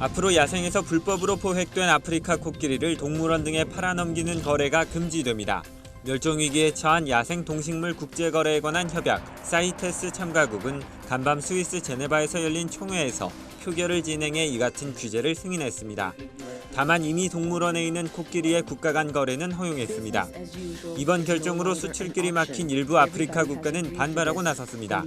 앞으로 야생에서 불법으로 포획된 아프리카 코끼리를 동물원 등에 팔아넘기는 거래가 금지됩니다. 멸종위기에 처한 야생 동식물 국제거래에 관한 협약 사이테스 참가국은 간밤 스위스 제네바에서 열린 총회에서 표결을 진행해 이 같은 규제를 승인했습니다. 다만 이미 동물원에 있는 코끼리의 국가 간 거래는 허용했습니다. 이번 결정으로 수출길이 막힌 일부 아프리카 국가는 반발하고 나섰습니다.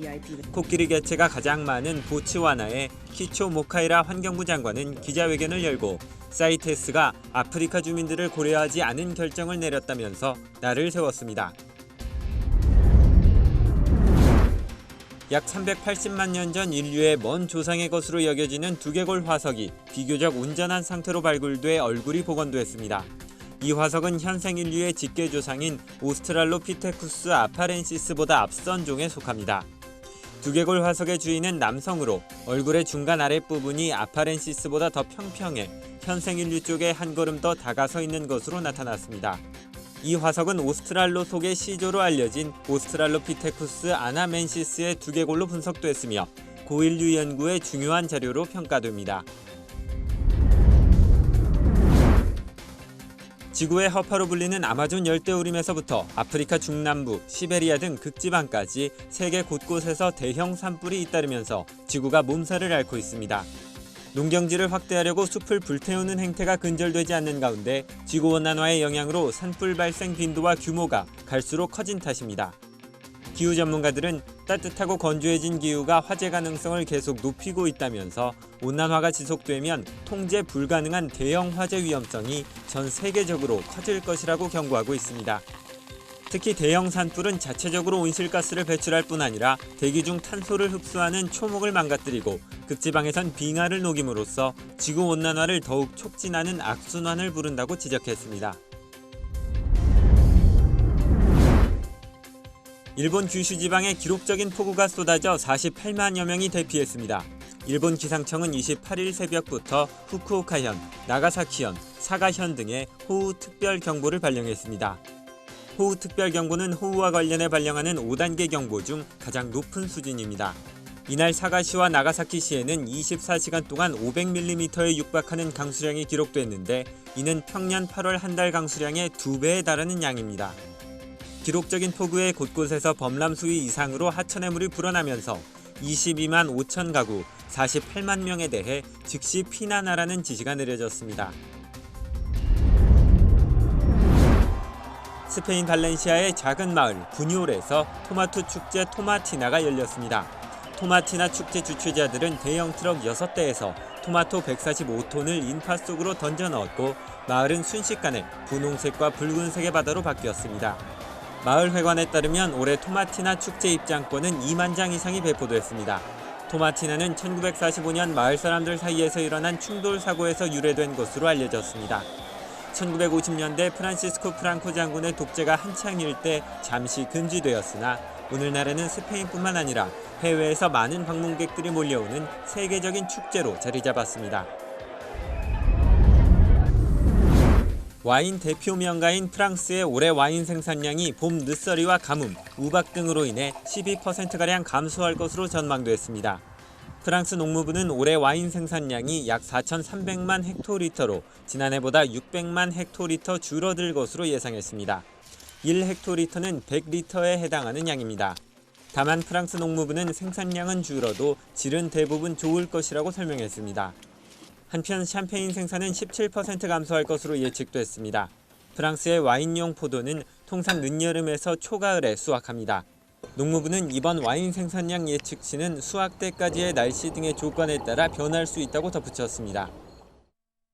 코끼리 개체가 가장 많은 보츠와나의 키초 모카이라 환경부 장관은 기자회견을 열고 사이테스가 아프리카 주민들을 고려하지 않은 결정을 내렸다면서 날을 세웠습니다. 약 380만 년 전 인류의 먼 조상의 것으로 여겨지는 두개골 화석이 비교적 온전한 상태로 발굴돼 얼굴이 복원됐습니다. 이 화석은 현생 인류의 직계 조상인 오스트랄로피테쿠스 아파렌시스보다 앞선 종에 속합니다. 두개골 화석의 주인은 남성으로 얼굴의 중간 아랫부분이 아파렌시스보다 더 평평해 현생 인류 쪽에 한 걸음 더 다가서 있는 것으로 나타났습니다. 이 화석은 오스트랄로 속의 시조로 알려진 오스트랄로피테쿠스 아나멘시스의 두개골로 분석됐으며 고인류 연구의 중요한 자료로 평가됩니다. 지구의 허파로 불리는 아마존 열대우림에서부터 아프리카 중남부, 시베리아 등 극지방까지 세계 곳곳에서 대형 산불이 잇따르면서 지구가 몸살을 앓고 있습니다. 농경지를 확대하려고 숲을 불태우는 행태가 근절되지 않는 가운데 지구온난화의 영향으로 산불 발생 빈도와 규모가 갈수록 커진 탓입니다. 기후 전문가들은 따뜻하고 건조해진 기후가 화재 가능성을 계속 높이고 있다면서 온난화가 지속되면 통제 불가능한 대형 화재 위험성이 전 세계적으로 커질 것이라고 경고하고 있습니다. 특히 대형 산불은 자체적으로 온실가스를 배출할 뿐 아니라 대기 중 탄소를 흡수하는 초목을 망가뜨리고 극지방에선 빙하를 녹임으로써 지구 온난화를 더욱 촉진하는 악순환을 부른다고 지적했습니다. 일본 규슈 지방에 기록적인 폭우가 쏟아져 48만여 명이 대피했습니다. 일본 기상청은 28일 새벽부터 후쿠오카현, 나가사키현, 사가현 등에 호우 특별 경보를 발령했습니다. 호우 특별 경보는 호우와 관련해 발령하는 5단계 경보 중 가장 높은 수준입니다. 이날 사가시와 나가사키시에는 24시간 동안 500mm에 육박하는 강수량이 기록됐는데 이는 평년 8월 한 달 강수량의 2배에 달하는 양입니다. 기록적인 폭우에 곳곳에서 범람 수위 이상으로 하천의 물이 불어나면서 22만 5천 가구 48만 명에 대해 즉시 피난하라는 지시가 내려졌습니다. 스페인 발렌시아의 작은 마을 부뉴올에서 토마토 축제 토마티나가 열렸습니다. 토마티나 축제 주최자들은 대형 트럭 6대에서 토마토 145톤을 인파 속으로 던져 넣었고 마을은 순식간에 분홍색과 붉은색의 바다로 바뀌었습니다. 마을 회관에 따르면 올해 토마티나 축제 입장권은 2만 장 이상이 배포됐습니다. 토마티나는 1945년 마을 사람들 사이에서 일어난 충돌 사고에서 유래된 것으로 알려졌습니다. 1950년대 프란시스코 프랑코 장군의 독재가 한창일 때 잠시 금지되었으나 오늘날에는 스페인뿐만 아니라 해외에서 많은 방문객들이 몰려오는 세계적인 축제로 자리 잡았습니다. 와인 대표 명가인 프랑스의 올해 와인 생산량이 봄 늦서리와 가뭄, 우박 등으로 인해 12%가량 감소할 것으로 전망됐습니다. 프랑스 농무부는 올해 와인 생산량이 약 4,300만 헥토리터로 지난해보다 600만 헥토리터 줄어들 것으로 예상했습니다. 1헥토리터는 100리터에 해당하는 양입니다. 다만 프랑스 농무부는 생산량은 줄어도 질은 대부분 좋을 것이라고 설명했습니다. 한편 샴페인 생산은 17% 감소할 것으로 예측됐습니다. 프랑스의 와인용 포도는 통상 늦여름에서 초가을에 수확합니다. 농무부는 이번 와인 생산량 예측치는 수확 때까지의 날씨 등의 조건에 따라 변할 수 있다고 덧붙였습니다.